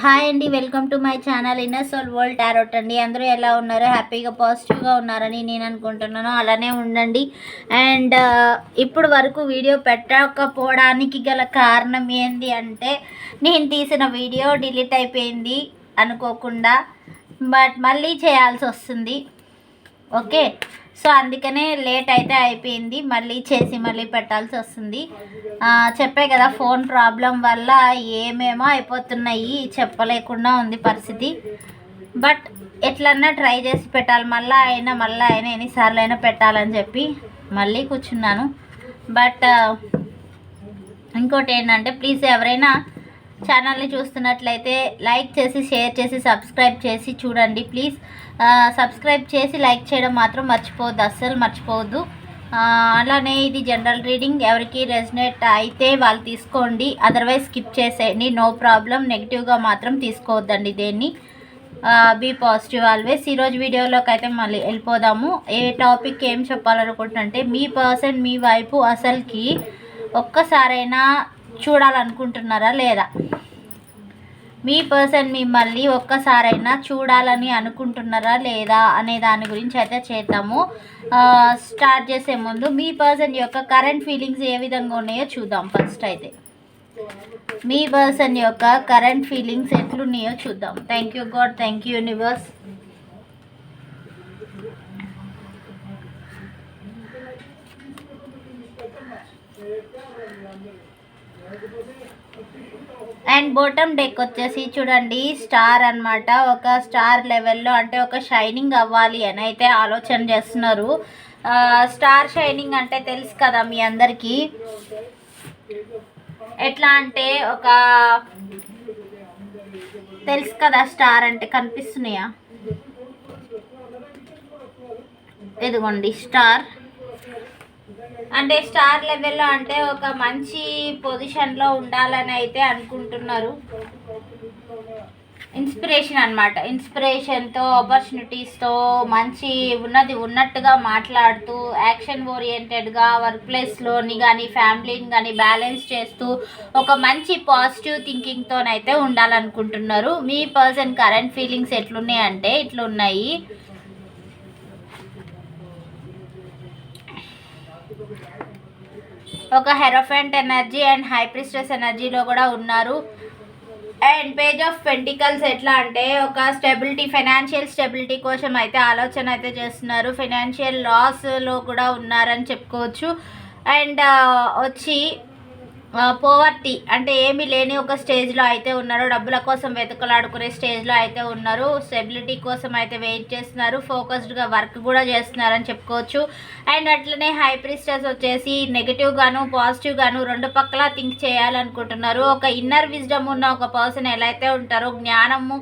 Hi అండి welcome to my channel inner soul world tarot అండి. అందరూ ఎలా ఉన్నారు? హ్యాపీగా పాజిటివ్గా ఉన్నారని నేను అనుకుంటున్నాను. అలానే ఉండండి. అండ్ ఇప్పుడు వరకు వీడియో పెట్టకపోవడానికి గల కారణం ఏంటి అంటే నేను తీసిన వీడియో డిలీట్ అయిపోయింది అనుకోకుండా బట్ మళ్ళీ చేయాల్సి వస్తుంది. ఓకే? సో అందుకనే లేట్ అయితే అయిపోయింది. మళ్ళీ చేసి మళ్ళీ పెట్టాల్సి వస్తుంది. చెప్పే కదా ఫోన్ ప్రాబ్లం వల్ల ఏమేమో అయిపోతున్నాయి. చెప్పలేకుండా ఉంది పరిస్థితి. బట్ ఎట్లన్నా ట్రై చేసి పెట్టాలి. మళ్ళీ అయినా మళ్ళీ అయినా ఎన్నిసార్లు అయినా పెట్టాలని చెప్పి మళ్ళీ కూర్చున్నాను. బట్ ఇంకోటి ఏంటంటే ప్లీజ్ ఎవరైనా ఛానల్ని చూస్తున్నట్లయితే లైక్ చేసి షేర్ చేసి సబ్స్క్రైబ్ చేసి చూడండి ప్లీజ్. సబ్స్క్రైబ్ చేసి లైక్ చేయడం మాత్రం మర్చిపోవద్దు అస్సలు మర్చిపోవద్దు. అలానే ఇది జనరల్ రీడింగ్ ఎవరికి రెజినేట్ అయితే వాళ్ళు తీసుకోండి. అదర్వైజ్ స్కిప్ చేసేయండి నో ప్రాబ్లం. నెగిటివ్గా మాత్రం తీసుకోవద్దండి దేన్ని. బీ పాజిటివ్ ఆల్వేస్ ఈరోజు వీడియోలోకి అయితే మళ్ళీ వెళ్ళిపోదాము. ఏ టాపిక్ ఏం చెప్పాలనుకుంటున్నంటే మీ పర్సన్ మీ వైపు అసలుకి ఒక్కసారైనా చూడాలనుకుంటున్నారా లేదా? మీ పర్సన్ మిమ్మల్ని ఒక్కసారైనా చూడాలని అనుకుంటున్నారా లేదా అనే దాని గురించి అయితే చేద్దాము. స్టార్ట్ చేసే ముందు మీ పర్సన్ యొక్క కరెంట్ ఫీలింగ్స్ ఏ విధంగా ఉన్నాయో చూద్దాం ఫస్ట్ అయితే. మీ పర్సన్ యొక్క కరెంట్ ఫీలింగ్స్ ఎట్లున్నాయో చూద్దాం. Thank you God thank you universe and bottom deck వచ్చేసి చూడండి స్టార్ అనమాట ఒక స్టార్ లెవెల్లో అంటే ఒక షైనింగ్ అవ్వాలి అని అయితే ఆలోచన చేస్తున్నారు. స్టార్ షైనింగ్ అంటే తెలుసు కదా మీ అందరికీ. ఎట్లా అంటే ఒక తెలుసు కదా స్టార్ అంటే కనిపిస్తున్నాయా? ఇదిగోండి స్టార్. అంటే స్టార్ లెవెల్లో అంటే ఒక మంచి పొజిషన్లో ఉండాలని అయితే అనుకుంటున్నారు. ఇన్స్పిరేషన్ అనమాట ఇన్స్పిరేషన్తో ఆపర్చునిటీస్తో మంచి ఉన్నది ఉన్నట్టుగా మాట్లాడుతూ యాక్షన్ ఓరియంటెడ్గా వర్క్ ప్లేస్లోని కానీ ఫ్యామిలీని కానీ బ్యాలెన్స్ చేస్తూ ఒక మంచి పాజిటివ్ థింకింగ్తోనైతే ఉండాలనుకుంటున్నారు. మీ పర్సన్ కరెంట్ ఫీలింగ్స్ ఎట్లున్నాయి అంటే ఇట్లున్నాయి. ఒక హెరోఫెంట్ ఎనర్జీ అండ్ హైప్రిస్టెస్ ఎనర్జీలో కూడా ఉన్నారు. అండ్ పేజ్ ఆఫ్ పెంటికల్స్ ఎట్లా అంటే ఒక స్టెబిలిటీ ఫైనాన్షియల్ స్టెబిలిటీ కోసం అయితే ఆలోచన అయితే చేస్తున్నారు. ఫైనాన్షియల్ లాస్లో కూడా ఉన్నారని చెప్పుకోవచ్చు. అండ్ వచ్చి పోవర్టీ అంటే ఏమీ లేని ఒక స్టేజ్లో అయితే ఉన్నారు. డబ్బుల కోసం వెతుకలాడుకునే స్టేజ్లో అయితే ఉన్నారు. స్టెబిలిటీ కోసం అయితే వెయిట్ చేస్తున్నారు. ఫోకస్డ్గా వర్క్ కూడా చేస్తున్నారని చెప్పుకోవచ్చు. అండ్ అట్లనే హై ప్రిస్టర్స్ వచ్చేసి నెగిటివ్ గాను పాజిటివ్ గాను రెండు పక్కల థింక్ చేయాలనుకుంటున్నారు. ఒక ఇన్నర్ విజ్డమ్ ఉన్న ఒక పర్సన్ ఎలా అయితే ఉంటారో జ్ఞానము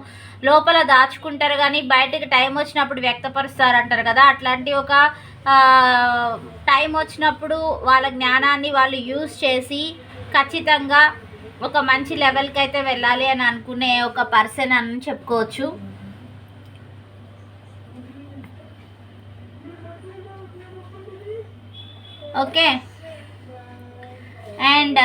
లోపల దాచుకుంటారు కానీ బయటకు టైం వచ్చినప్పుడు వ్యక్తపరుస్తారు అంటారు కదా. అట్లాంటి ఒక టైం వచ్చినప్పుడు వాళ్ళ జ్ఞానాన్ని వాళ్ళు యూజ్ చేసి ఖచ్చితంగా ఒక మంచి లెవెల్కి అయితే వెళ్ళాలి అని అనుకునే ఒక పర్సన్ అని చెప్పుకోవచ్చు. ఓకే. అండ్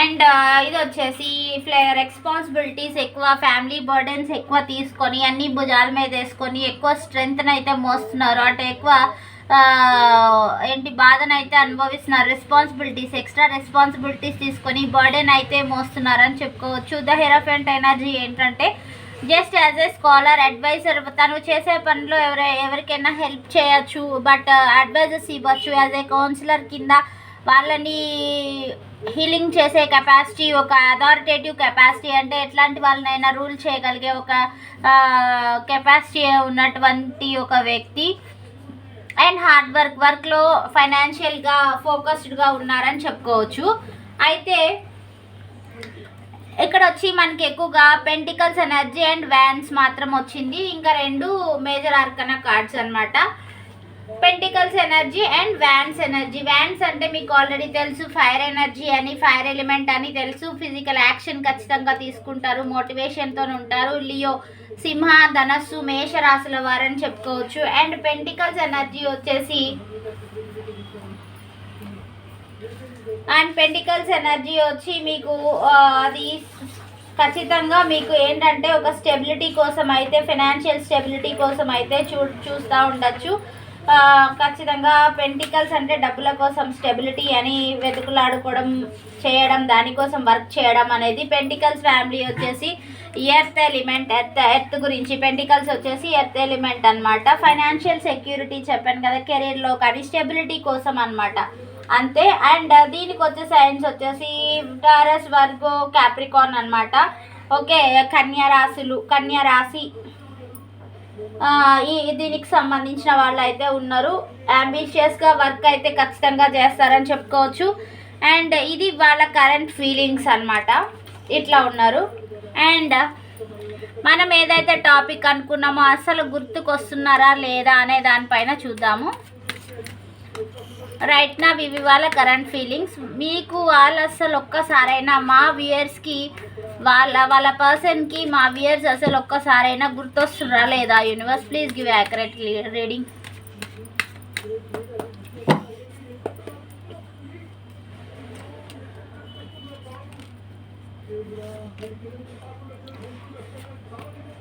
అండ్ ఇది వచ్చేసి ఫ్లే రెస్పాన్సిబిలిటీస్ ఎక్కువ ఫ్యామిలీ బర్డెన్స్ ఎక్కువ తీసుకొని అన్ని భుజాల మీద వేసుకొని ఎక్కువ స్ట్రెంగ్త్ని అయితే మోస్తున్నారు. అంటే ఎక్కువ ఏంటి బాధను అయితే అనుభవిస్తున్నారు. రెస్పాన్సిబిలిటీస్ ఎక్స్ట్రా రెస్పాన్సిబిలిటీస్ తీసుకొని బర్డెన్ అయితే మోస్తున్నారని చెప్పుకోవచ్చు. ద హెరోఫెంట్ ఎనర్జీ ఏంటంటే just as a scholar adviser తను చేసే పనిలో ఎవరై ఎవరికైనా హెల్ప్ చేయొచ్చు. బట్ అడ్వైజర్స్ uh, ఇవ్వచ్చు. యాజ్ ఏ కౌన్సిలర్ కింద వాళ్ళని హీలింగ్ చేసే కెపాసిటీ ఒక అథారిటేటివ్ కెపాసిటీ అంటే ఎట్లాంటి వాళ్ళనైనా రూల్ చేయగలిగే ఒక కెపాసిటీ ఉన్నటువంటి ఒక వ్యక్తి. అండ్ హార్డ్ వర్క్ వర్క్లో ఫైనాన్షియల్గా ఫోకస్డ్గా ఉన్నారని చెప్పుకోవచ్చు. అయితే ఇక్కడ వచ్చి మనకి ఎక్కువగా పెంటికల్స్ ఎనర్జీ అండ్ వ్యాన్స్ మాత్రం వచ్చింది. ఇంకా రెండు మేజర్ ఆర్కన కార్డ్స్ అన్నమాట. Pentacles energy and wands energy wands అంటే మీకు ఆల్రెడీ తెలుసు ఫైర్ ఎనర్జీ అని ఫైర్ ఎలిమెంట్ అని తెలుసు. ఫిజికల్ యాక్షన్ ఖచ్చితంగా తీసుకుంటారు మోటివేషన్తో ఉంటారు. లియో సింహ ధనస్సు మేష రాశుల వారని చెప్పుకోవచ్చు. అండ్ పెంటికల్స్ ఎనర్జీ వచ్చేసి అండ్ పెంటికల్స్ ఎనర్జీ వచ్చి మీకు అది ఖచ్చితంగా మీకు ఏంటంటే ఒక స్టెబిలిటీ కోసం అయితే ఫినాన్షియల్ స్టెబిలిటీ కోసం అయితే చూ చూస్తూ ఉండొచ్చు. ఖచ్చితంగా పెంటికల్స్ అంటే డబ్బుల కోసం స్టెబిలిటీ అని వెతుకులాడుకోవడం చేయడం దానికోసం వర్క్ చేయడం అనేది పెంటికల్స్ ఫ్యామిలీ వచ్చేసి ఎర్త్ ఎలిమెంట్ ఎర్త్ ఎర్త్ గురించి. పెంటికల్స్ వచ్చేసి ఎర్త్ ఎలిమెంట్ అన్నమాట. ఫైనాన్షియల్ సెక్యూరిటీ చెప్పాను కదా కెరీర్లో కానీ స్టెబిలిటీ కోసం అనమాట అంతే. అండ్ దీనికి వచ్చే సైన్స్ వచ్చేసి టారస్ వర్గో క్యాప్రికాన్ అనమాట ఓకే కన్యా రాశులు కన్యా రాశి ఈ దీనికి సంబంధించిన వాళ్ళు అయితే ఉన్నారు. అంబిషియస్గా వర్క్ అయితే ఖచ్చితంగా చేస్తారని చెప్పుకోవచ్చు. అండ్ ఇది వాళ్ళ కరెంట్ ఫీలింగ్స్ అన్నమాట. ఇట్లా ఉన్నారు. అండ్ మనం ఏదైతే టాపిక్ అనుకున్నామో అసలు గుర్తుకొస్తున్నారా లేదా అనే దానిపైన చూద్దాము. రైట్ నా ఇవి వాళ్ళ కరెంట్ ఫీలింగ్స్ మీకు వాళ్ళు అసలు ఒక్కసారైనా మా వ్యూయర్స్కి వాళ్ళ వాళ్ళ పర్సన్కి మా వ్యూయర్స్ అసలు ఒక్కసారైనా గుర్తొస్తున్నారా లేదా? Universe please give accurate reading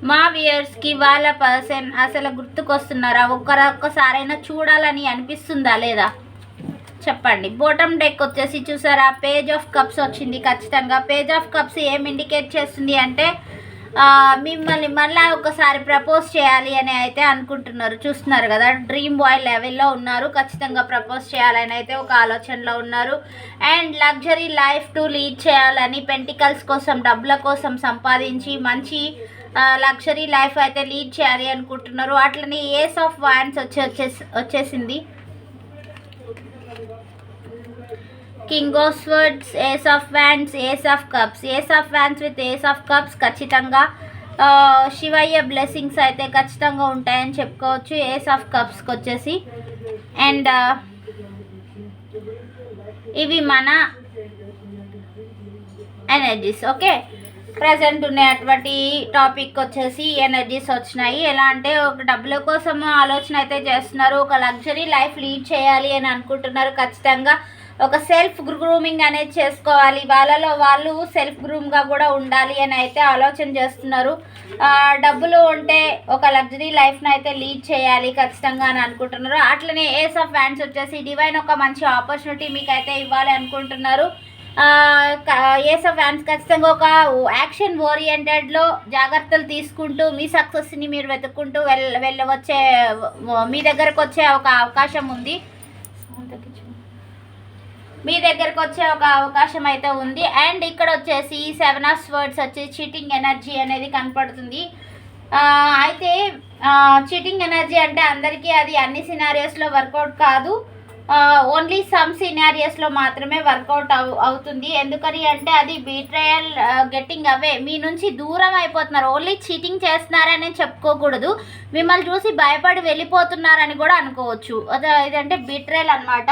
మా వ్యూయర్స్కి వాళ్ళ పర్సన్ అసలు గుర్తుకొస్తున్నారా? ఒక్కర ఒక్కసారైనా చూడాలని అనిపిస్తుందా లేదా? చెప్పండి. బోటమ్ డెక్ వచ్చేసి చూసారా? పేజ్ ఆఫ్ కప్స్ వచ్చింది ఖచ్చితంగా. పేజ్ ఆఫ్ కప్స్ ఏం ఇండికేట్ చేస్తుంది అంటే మిమ్మల్ని మళ్ళీ ఒకసారి ప్రపోజ్ చేయాలి అని అయితే అనుకుంటున్నారు. చూస్తున్నారు కదా డ్రీమ్ బాయ్ లెవెల్లో ఉన్నారు. ఖచ్చితంగా ప్రపోజ్ చేయాలని అయితే ఒక ఆలోచనలో ఉన్నారు. And luxury life to lead చేయాలని పెంటికల్స్ కోసం డబ్బుల కోసం సంపాదించి మంచి లగ్జరీ లైఫ్ అయితే లీడ్ చేయాలి అనుకుంటున్నారు. అట్లనే ఏస్ ఆఫ్ వాన్స్ వచ్చి వచ్చేసి వచ్చేసింది. King of swords ace of wands ace of cups ace of wands with ace of cups ఖచ్చితంగా శివయ్య బ్లెస్సింగ్స్ అయితే ఖచ్చితంగా ఉంటాయని చెప్పుకోవచ్చు. ఏస్ ఆఫ్ కప్స్కి వచ్చేసి అండ్ ఇవి మన ఎనర్జీస్ ఓకే ప్రజెంట్ ఉండేటువంటి టాపిక్ వచ్చేసి ఎనర్జీస్ వచ్చినాయి. ఎలా అంటే ఒక డబ్బుల కోసం ఆలోచన అయితే చేస్తున్నారు. ఒక లగ్జరీ లైఫ్ లీడ్ చేయాలి అని అనుకుంటున్నారు ఖచ్చితంగా. ఒక సెల్ఫ్ గ్రూమింగ్ అనేది చేసుకోవాలి. వాళ్ళలో వాళ్ళు సెల్ఫ్ గ్రూమ్గా కూడా ఉండాలి అని అయితే ఆలోచన చేస్తున్నారు. డబ్బులు ఉంటే ఒక లగ్జరీ లైఫ్ని అయితే లీడ్ చేయాలి ఖచ్చితంగా అని అనుకుంటున్నారు. అట్లనే ఏస్ ఆఫ్ ఫ్యాన్స్ వచ్చేసి డివైన్ ఒక మంచి ఆపర్చునిటీ మీకు అయితే ఇవ్వాలి అనుకుంటున్నారు. ఏస్ ఆఫ్ ఫ్యాన్స్ ఖచ్చితంగా ఒక యాక్షన్ ఓరియంటెడ్లో జాగ్రత్తలు తీసుకుంటూ మీ సక్సెస్ని మీరు వెతుక్కుంటూ వెళ్ళ వెళ్ళవచ్చే మీ దగ్గరకు వచ్చే ఒక అవకాశం ఉంది. మీ దగ్గరకు వచ్చే ఒక అవకాశం అయితే ఉంది. అండ్ ఇక్కడ వచ్చేసి సెవెన్ ఆఫ్ వర్డ్స్ వచ్చి చీటింగ్ ఎనర్జీ అనేది కనపడుతుంది. అయితే చీటింగ్ ఎనర్జీ అంటే అందరికీ అది అన్ని సినారియోస్లో వర్కౌట్ కాదు. ఓన్లీ సమ్ సినారియస్లో మాత్రమే వర్కౌట్ అవు అవుతుంది. ఎందుకని అంటే అది బీట్రయల్ గెట్టింగ్ అవే మీ నుంచి దూరం అయిపోతున్నారు. ఓన్లీ చీటింగ్ చేస్తున్నారని చెప్పుకోకూడదు. మిమ్మల్ని చూసి భయపడి వెళ్ళిపోతున్నారని కూడా అనుకోవచ్చు. ఇదంటే బీట్రయల్ అనమాట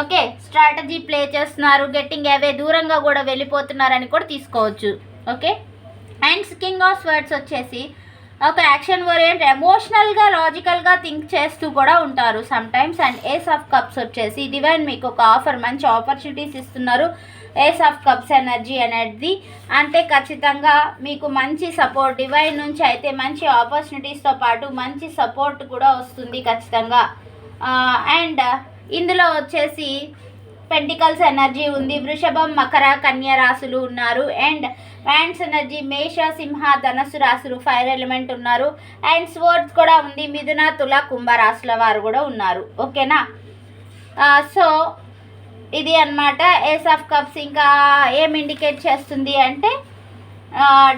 ఓకే స్ట్రాటజీ ప్లే చేస్తున్నారు గెట్టింగ్ అవే దూరంగా కూడా వెళ్ళిపోతున్నారని కూడా తీసుకోవచ్చు. Okay? And king of swords వచ్చేసి ఒక యాక్షన్ ఓరియంట్ ఎమోషనల్గా లాజికల్గా థింక్ చేస్తూ కూడా ఉంటారు sometimes and ace of cups వచ్చేసి డివైన్ మీకు ఒక ఆఫర్ మంచి ఆపర్చునిటీస్ ఇస్తున్నారు. ఏస్ ఆఫ్ కప్స్ ఎనర్జీ అనేది అంటే ఖచ్చితంగా మీకు మంచి సపోర్ట్ డివైన్ నుంచి అయితే మంచి ఆపర్చునిటీస్తో పాటు మంచి సపోర్ట్ కూడా వస్తుంది ఖచ్చితంగా. అండ్ ఇందులో వచ్చేసి పెంటికల్స్ ఎనర్జీ ఉంది వృషభం మకర కన్య రాశులు ఉన్నారు అండ్ వ్యాండ్స్ ఎనర్జీ మేష సింహ ధనస్సు రాశులు ఫైర్ ఎలిమెంట్ ఉన్నారు అండ్ స్పోర్ట్స్ కూడా ఉంది మిథున తుల కుంభ రాశుల వారు కూడా ఉన్నారు ఓకేనా? సో ఇది అన్నమాట ఏస్ ఆఫ్ కప్స్ ఇంకా ఏం ఇండికేట్ చేస్తుంది అంటే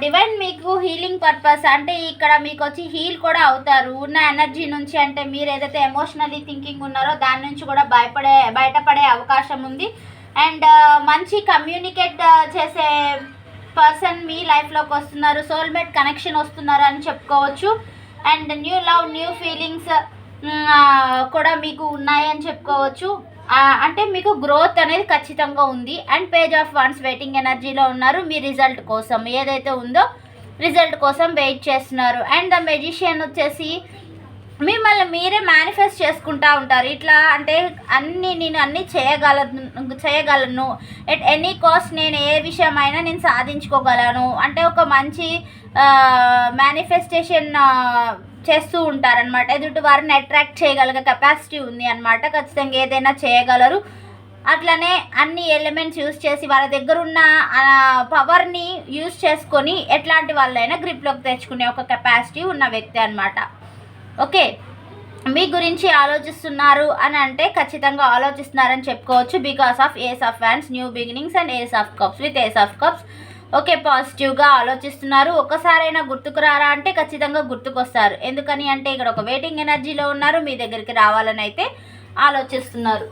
డివైన్ మీకు హీలింగ్ పర్పస్ అంటే ఇక్కడ మీకు వచ్చి హీల్ కూడా అవుతారు. ఉన్న ఎనర్జీ నుంచి అంటే మీరు ఏదైతే ఎమోషనల్లీ థింకింగ్ ఉన్నారో దాని నుంచి కూడా భయపడే బయటపడే అవకాశం ఉంది. అండ్ మంచి కమ్యూనికేట్ చేసే పర్సన్ మీ లైఫ్లోకి వస్తున్నారు. సోల్మేట్ కనెక్షన్ వస్తున్నారు అని చెప్పుకోవచ్చు. And new love new feelings కూడా మీకు ఉన్నాయని చెప్పుకోవచ్చు. అంటే మీకు గ్రోత్ అనేది ఖచ్చితంగా ఉంది. And page of wands waiting ఎనర్జీలో ఉన్నారు. మీ రిజల్ట్ కోసం ఏదైతే ఉందో రిజల్ట్ కోసం వెయిట్ చేస్తున్నారు. అండ్ ద మెజిషియన్ వచ్చేసి మిమ్మల్ని మీరే మేనిఫెస్ట్ చేసుకుంటా ఉంటారు. ఇట్లా అంటే అన్ని నేను అన్ని చేయగలను చేయగలను. ఎట్ ఎనీ కాస్ట్ నేను ఏ విషయమైనా నేను సాధించుకోగలను. అంటే ఒక మంచి మేనిఫెస్టేషన్ చేస్తూ ఉంటారనమాట ఎదుటి వారిని అట్రాక్ట్ చేయగలిగే కెపాసిటీ ఉంది అనమాట ఖచ్చితంగా ఏదైనా చేయగలరు. అట్లనే అన్ని ఎలిమెంట్స్ యూస్ చేసి వాళ్ళ దగ్గర ఉన్న పవర్ని యూస్ చేసుకొని ఎట్లాంటి వాళ్ళైనా గ్రిప్లోకి తెచ్చుకునే ఒక కెపాసిటీ ఉన్న వ్యక్తి అనమాట ఓకే? మీ గురించి ఆలోచిస్తున్నారు అని అంటే ఖచ్చితంగా ఆలోచిస్తున్నారని చెప్పుకోవచ్చు. Because of ace of fans new beginnings and ace of cups with ace of cups okay పాజిటివ్గా ఆలోచిస్తున్నారు. ఒక్కసారైనా గుర్తుకు రారా అంటే ఖచ్చితంగా గుర్తుకొస్తారు. ఎందుకని అంటే ఇక్కడ ఒక వెయిటింగ్ ఎనర్జీలో ఉన్నారు మీ దగ్గరికి రావాలని అయితే ఆలోచిస్తున్నారు.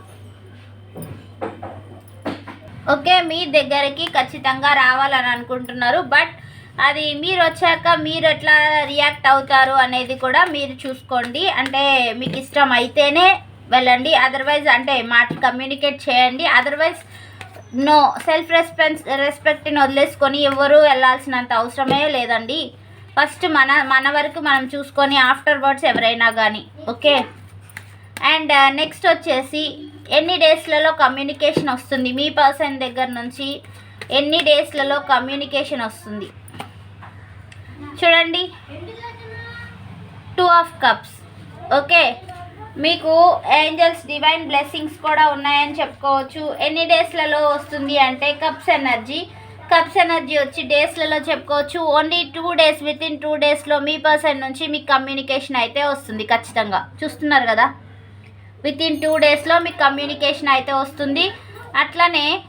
ఓకే మీ దగ్గరికి ఖచ్చితంగా రావాలని అనుకుంటున్నారు. బట్ అది మీరు వచ్చాక మీరు ఎట్లా రియాక్ట్ అవుతారు అనేది కూడా మీరు చూసుకోండి. అంటే మీకు ఇష్టం అయితేనే వెళ్ళండి. అదర్వైజ్ అంటే మాట కమ్యూనికేట్ చేయండి. అదర్వైజ్ నో సెల్ఫ్ రెస్పెన్స్ రెస్పెక్ట్ని వదిలేసుకొని ఎవరు వెళ్ళాల్సినంత అవసరమే లేదండి. ఫస్ట్ మన మన వరకు మనం చూసుకొని ఆఫ్టర్ వర్డ్స్ ఎవరైనా కానీ ఓకే? అండ్ నెక్స్ట్ uh, వచ్చేసి ఎన్ని డేస్లలో కమ్యూనికేషన్ వస్తుంది? మీ పర్సన్ దగ్గర నుంచి ఎన్ని డేస్లలో కమ్యూనికేషన్ వస్తుంది? చూడండి. Two of cups okay? మీకు ఏంజల్స్ డివైన్ బ్లెస్సింగ్స్ కూడా ఉన్నాయని చెప్పుకోవచ్చు. ఎన్ని డేస్లలో వస్తుంది అంటే కప్స్ ఎనర్జీ కప్స్ ఎనర్జీ వచ్చి డేస్లలో చెప్పుకోవచ్చు. Only two days with in two డేస్లో మీ పర్సన్ నుంచి మీకు కమ్యూనికేషన్ అయితే వస్తుంది ఖచ్చితంగా. చూస్తున్నారు కదా? విత్ ఇన్ టూ డేస్లో మీకు కమ్యూనికేషన్ అయితే వస్తుంది. అట్లనే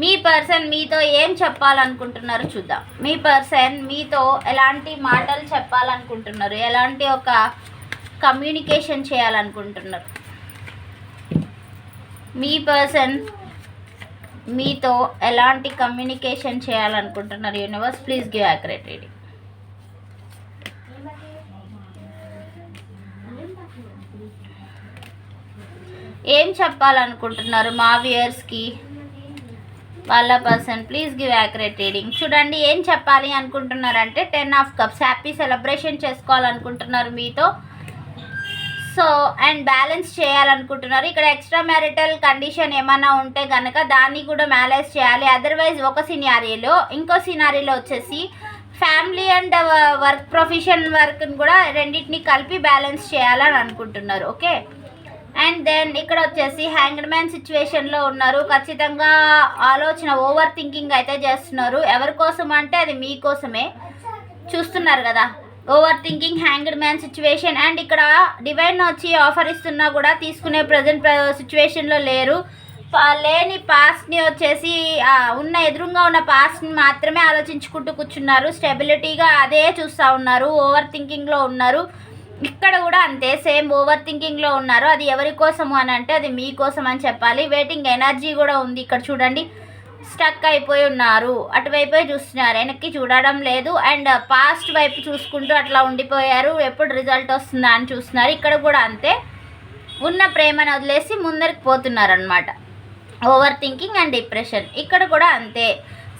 మీ పర్సన్ మీతో ఏం చెప్పాలనుకుంటున్నారు చూద్దాం. మీ పర్సన్ మీతో ఎలాంటి మాటలు చెప్పాలనుకుంటున్నారు? ఎలాంటి ఒక కమ్యూనికేషన్ చేయాలనుకుంటున్నారు? మీ పర్సన్ మీతో ఎలాంటి కమ్యూనికేషన్ చేయాలనుకుంటున్నారు? Universe please give accurate reading. ఏం చెప్పాలనుకుంటున్నారు మా వ్యూయర్స్కి? వాళ్ళ person please give accurate reading చూడండి ఏం చెప్పాలి అనుకుంటున్నారంటే ten of cups happy celebration చేసుకోవాలనుకుంటున్నారు మీతో. సో అండ్ బ్యాలెన్స్ చేయాలనుకుంటున్నారు. ఇక్కడ ఎక్స్ట్రా మ్యారిటల్ కండిషన్ ఏమైనా ఉంటే కనుక దాన్ని కూడా మేనేజ్ చేయాలి. అదర్వైజ్ ఒక సినారీలో ఇంకో సినారీలో వచ్చేసి ఫ్యామిలీ అండ్ వర్క్ ప్రొఫెషన్ వర్క్ని కూడా రెండింటిని కలిపి బ్యాలెన్స్ చేయాలని అనుకుంటున్నారు. ఓకే అండ్ దెన్ ఇక్కడ వచ్చేసి హ్యాంగ్డ్ మ్యాన్ సిచ్యువేషన్లో ఉన్నారు. ఖచ్చితంగా ఆలోచన ఓవర్ థింకింగ్ అయితే చేస్తున్నారు. ఎవరి కోసం అంటే అది మీకోసమే చూస్తున్నారు కదా. Over thinking hanged man situation and ఇక్కడ డివైన్ వచ్చి ఆఫర్ ఇస్తున్నా కూడా తీసుకునే ప్రజెంట్ సిచ్యువేషన్లో uh, లేరు. లేని పాస్ట్ని వచ్చేసి ఉన్న ఎదురుగా ఉన్న పాస్ట్ని మాత్రమే ఆలోచించుకుంటూ కూర్చున్నారు. స్టెబిలిటీగా అదే చూస్తూ ఉన్నారు. ఓవర్ థింకింగ్లో ఉన్నారు. ఇక్కడ కూడా అంతే సేమ్ ఓవర్ థింకింగ్లో ఉన్నారు. అది ఎవరి కోసము అని అంటే అది మీకోసం అని చెప్పాలి. వెయిటింగ్ ఎనర్జీ కూడా ఉంది ఇక్కడ చూడండి. స్టక్ అయిపోయి ఉన్నారు. అటువైపే చూస్తున్నారు. వెనక్కి చూడడం లేదు. అండ్ పాస్ట్ uh, వైపు చూసుకుంటూ అట్లా ఉండిపోయారు. ఎప్పుడు రిజల్ట్ వస్తుందా అని చూస్తున్నారు. ఇక్కడ కూడా అంతే. ఉన్న ప్రేమను వదిలేసి ముందరికి పోతున్నారు అనమాట ఓవర్ థింకింగ్ అండ్ డిప్రెషన్ ఇక్కడ కూడా అంతే.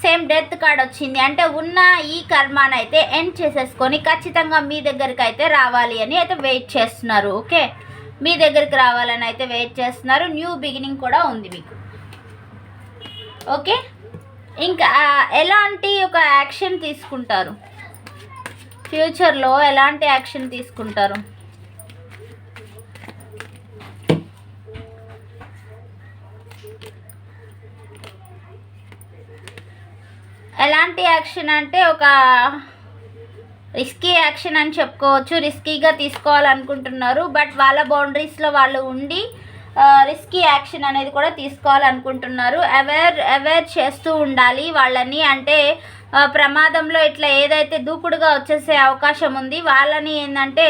సేమ్ డెత్ కార్డ్ వచ్చింది. అంటే ఉన్న ఈ కర్మాను అయితే ఎండ్ చేసేసుకొని ఖచ్చితంగా మీ దగ్గరికి అయితే రావాలి అని అయితే వెయిట్ చేస్తున్నారు. ఓకే? మీ దగ్గరికి రావాలని అయితే వెయిట్ చేస్తున్నారు. న్యూ బిగినింగ్ కూడా ఉంది మీకు. ఓకే? ఇంకా ఎలాంటి ఒక యాక్షన్ తీసుకుంటారు? ఫ్యూచర్లో ఎలాంటి యాక్షన్ తీసుకుంటారు? ఎలాంటి యాక్షన్ అంటే ఒక రిస్కీ యాక్షన్ అని చెప్పుకోవచ్చు. రిస్కీగా తీసుకోవాలనుకుంటున్నారు. బట్ వాళ్ళ బౌండరీస్లో వాళ్ళు ఉండి రిస్కీ యాక్షన్ అనేది కూడా తీసుకోవాలనుకుంటున్నారు. అవేర్ అవేర్ చేస్తూ ఉండాలి వాళ్ళని. అంటే ప్రమాదంలో ఇట్లా ఏదైతే దూకుడుగా వచ్చేసే అవకాశం ఉంది వాళ్ళని ఏంటంటే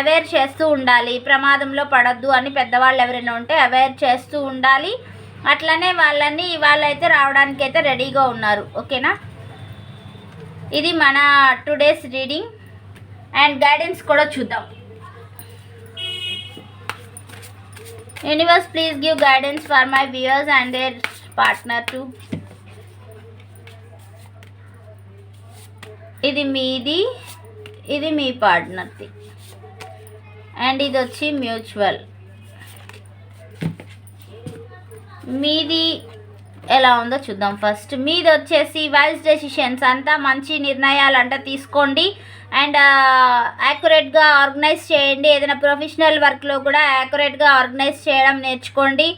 అవేర్ చేస్తూ ఉండాలి. ప్రమాదంలో పడద్దు అని పెద్దవాళ్ళు ఎవరైనా ఉంటే అవేర్ చేస్తూ ఉండాలి. అట్లనే వాళ్ళని వాళ్ళైతే రావడానికి అయితే రెడీగా ఉన్నారు. ఓకేనా? ఇది మన టుడేస్ రీడింగ్ అండ్ గైడెన్స్ కూడా చూద్దాం. Universe please give guidance for my viewers and their partner to ఇది మీది ఇది మీ పార్ట్నర్ది అండ్ ఇది వచ్చి మ్యూచువల్ మీది ఎలా ఉందో చూద్దాం ఫస్ట్. మీది వచ్చేసి వైస్ డెసిషన్స్ అంతా మంచి నిర్ణయాలు అంట తీసుకోండి. అండ్ యాక్యురేట్గా ఆర్గనైజ్ చేయండి. ఏదైనా ప్రొఫెషనల్ వర్క్లో కూడా యాక్యురేట్గా ఆర్గనైజ్ చేయడం నేర్చుకోండి.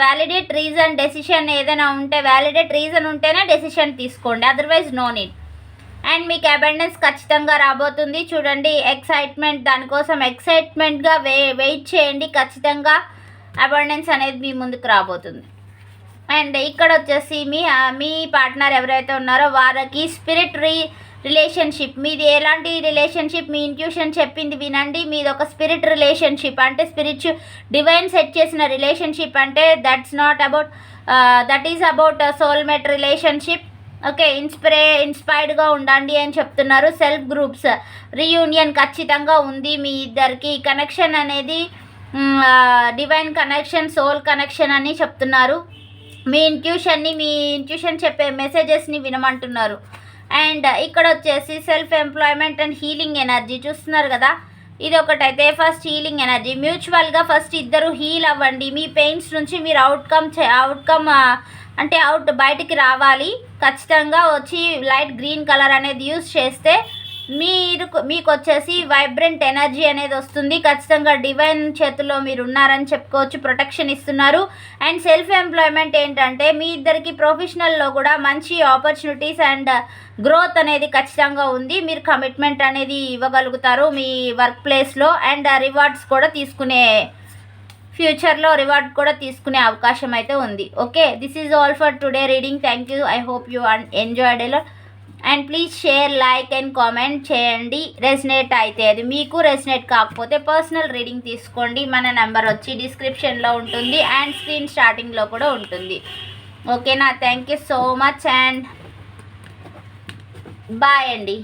వ్యాలిడేట్ రీజన్ డెసిషన్ ఏదైనా ఉంటే వ్యాలిడేట్ రీజన్ ఉంటేనే డెసిషన్ తీసుకోండి. Otherwise no need. అండ్ మీకు అబెండెన్స్ ఖచ్చితంగా రాబోతుంది. చూడండి ఎక్సైట్మెంట్ దానికోసం ఎక్సైట్మెంట్గా వే వెయిట్ చేయండి ఖచ్చితంగా. అబండెన్స్ అనేది మీ ముందుకు రాబోతుంది. అండ్ ఇక్కడ వచ్చేసి మీ మీ పార్ట్నర్ ఎవరైతే ఉన్నారో వారికి స్పిరిట్ రీ రిలేషన్షిప్ మీది ఎలాంటి రిలేషన్షిప్ మీ ఇంట్యూషన్ చెప్పింది వినండి. మీది ఒక స్పిరిట్ రిలేషన్షిప్ అంటే స్పిరిచు డివైన్ సెట్ చేసిన రిలేషన్షిప్ అంటే that's not about that is about soulmate relationship. Okay inspire ఇన్స్పైర్డ్గా ఉండండి అని చెప్తున్నారు. సెల్ఫ్ గ్రూప్స్ రీయూనియన్ ఖచ్చితంగా ఉంది మీ ఇద్దరికి. కనెక్షన్ అనేది డివైన్ కనెక్షన్ సోల్ కనెక్షన్ అని చెప్తున్నారు. మీ ఇంట్యూషన్ని మీ ఇంట్యూషన్ చెప్పే మెసేజెస్ని వినమంటున్నారు. అండ్ ఇక్కడ వచ్చేసి self employment and healing energy చూస్తున్నారు కదా. ఇది ఒకటైతే ఫస్ట్ హీలింగ్ ఎనర్జీ మ్యూచువల్గా ఫస్ట్ ఇద్దరు హీల్ అవ్వండి. మీ పెయిన్స్ నుంచి మీరు అవుట్కమ్ అవుట్కమ్ అంటే అవుట్ బయటికి రావాలి. ఖచ్చితంగా వచ్చి లైట్ గ్రీన్ కలర్ అనేది యూస్ చేస్తే మీరు మీకు వచ్చేసి వైబ్రెంట్ ఎనర్జీ అనేది వస్తుంది. ఖచ్చితంగా డివైన్ చేతుల్లో మీరు ఉన్నారని చెప్పుకోవచ్చు ప్రొటెక్షన్ ఇస్తున్నారు. అండ్ సెల్ఫ్ ఎంప్లాయ్మెంట్ ఏంటంటే మీ ఇద్దరికి ప్రొఫెషనల్లో కూడా మంచి ఆపర్చునిటీస్ అండ్ గ్రోత్ అనేది ఖచ్చితంగా ఉంది. మీరు కమిట్మెంట్ అనేది ఇవ్వగలుగుతారు మీ వర్క్ ప్లేస్లో అండ్ రివార్డ్స్ కూడా తీసుకునే ఫ్యూచర్లో రివార్డ్ కూడా తీసుకునే అవకాశం అయితే ఉంది. Okay this is all for today reading thank you I hope you enjoyed ఎలా and please share like and comment చేయండి. రెసినేట్ అయితే అది మీకు రెసినేట్ కాకపోతే పర్సనల్ రీడింగ్ తీసుకోండి. మన నెంబర్ వచ్చి డిస్క్రిప్షన్లో ఉంటుంది అండ్ స్క్రీన్ స్టార్టింగ్లో కూడా ఉంటుంది. ఓకేనా thank you so much and bye అండి.